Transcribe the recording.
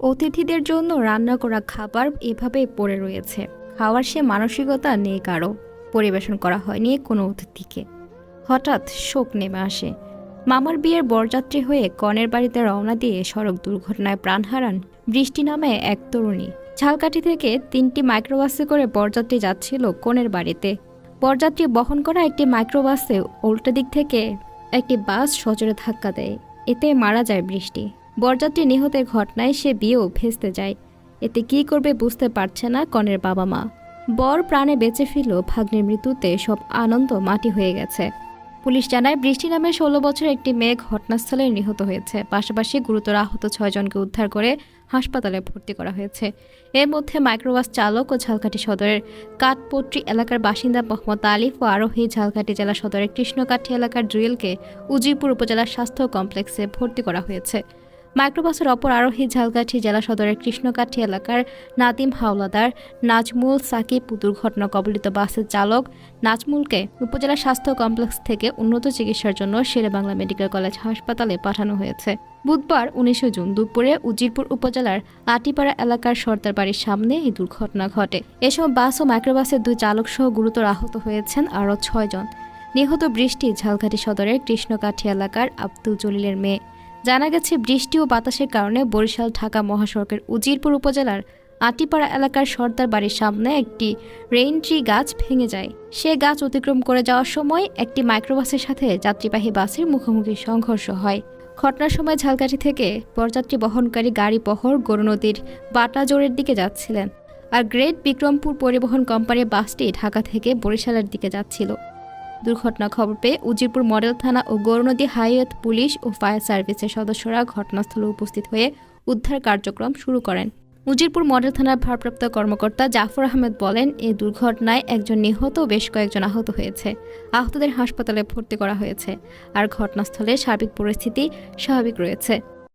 অতিথিদের জন্য রান্না করা খাবার এভাবে পড়ে রয়েছে। খাওয়ার সে মানসিকতা নেই কারও। পরিবেশন করা হয়নি কোনো অতিথিকে। হঠাৎ শোক নেমে আসে। মামার বিয়ের বরযাত্রী হয়ে কনের বাড়িতে রওনা দিয়ে সড়ক দুর্ঘটনায় প্রাণ হারান বৃষ্টি নামে এক তরুণী। ঝালকাঠি থেকে তিনটি মাইক্রোবাসে করে বরযাত্রী যাচ্ছিল কনের বাড়িতে। বরযাত্রী বহন করা একটি মাইক্রোবাসে উল্টো দিক থেকে একটি বাস সজোরে ধাক্কা দেয়। এতে মারা যায় বৃষ্টি। বরযাত্রী নিহতের ঘটনায় সে বিয়েও ভেস্তে যায়। এতে কি করবে বুঝতে পারছে না কনের বাবা মা বর প্রাণে বেঁচে ফিরল ভাগ্নের মৃত্যুতে সব আনন্দ মাটি হয়ে গেছে। পুলিশ জানায়, বৃষ্টি নামে ষোলো বছর একটি মেয়ে ঘটনাস্থলে নিহত হয়েছে। পাশাপাশি গুরুতর আহত ছয়জনকে উদ্ধার করে হাসপাতালে ভর্তি করা হয়েছে। এর মধ্যে মাইক্রোবাস চালক ও ঝালকাঠি সদরের কাঠপট্রি এলাকার বাসিন্দা মোহাম্মদ আলিফ ও আরোহী ঝালকাঠি জেলা সদরের কৃষ্ণকাঠি এলাকার জুয়েলকে উজিরপুর উপজেলা স্বাস্থ্য কমপ্লেক্সে ভর্তি করা হয়েছে। মাইক্রোবাসের অপর আরোহী ঝালকাঠি জেলা সদরের কৃষ্ণকাঠি এলাকার নাদিম হাওলাদার নাজমুল সাকিব দুর্ঘটনা কবলিত বাসের চালক নাজমুলকে উপজেলা স্বাস্থ্য কমপ্লেক্স থেকে উন্নত চিকিৎসার জন্য শেরেবাংলা মেডিকেল কলেজ হাসপাতালে পাঠানো হয়েছে। বুধবার উনিশে জুন দুপুরে উজিরপুর উপজেলার আটিপাড়া এলাকার সর্দার বাড়ির সামনে এই দুর্ঘটনা ঘটে। এসব বাস ও মাইক্রোবাসের দুই চালক সহ গুরুতর আহত হয়েছেন আরও ছয়জন। নিহত বৃষ্টি ঝালকাঠি সদরের কৃষ্ণকাঠি এলাকার আব্দুল জলিলের মেয়ে। জানা গেছে, বৃষ্টি ও বাতাসের কারণে বরিশাল, ঢাকা মহাসড়কের উজিরপুর উপজেলার আটিপাড়া এলাকার সর্দার বাড়ির সামনে একটি রেইন ট্রি গাছ ভেঙে যায়। সে গাছ অতিক্রম করে যাওয়ার সময় একটি মাইক্রোবাসের সাথে যাত্রীবাহী বাসের মুখোমুখি সংঘর্ষ হয়। ঘটনার সময় ঝালকাঠি থেকে বরযাত্রী বহনকারী গাড়ি বহর গরু নদীর বাটাজোরের দিকে যাচ্ছিলেন। আর গ্রেট বিক্রমপুর পরিবহন কোম্পানির বাসটি ঢাকা থেকে বরিশালের দিকে যাচ্ছিল। দুর্ঘটনা খবর পেয়ে উজিরপুর মডেল থানা ও গৌরনদী হাইওয়ে পুলিশ ও ফায়ার সার্ভিসের সদস্যরা ঘটনাস্থলে উপস্থিত হয়ে উদ্ধার কার্যক্রম শুরু করেন। উজিরপুর মডেল থানার ভারপ্রাপ্ত কর্মকর্তা জাফর আহমেদ বলেন এই দুর্ঘটনায় একজন নিহত ও বেশ কয়েকজন আহত হয়েছে। আহতদের হাসপাতালে ভর্তি করা হয়েছে। আর ঘটনাস্থলে সার্বিক পরিস্থিতি স্বাভাবিক রয়েছে।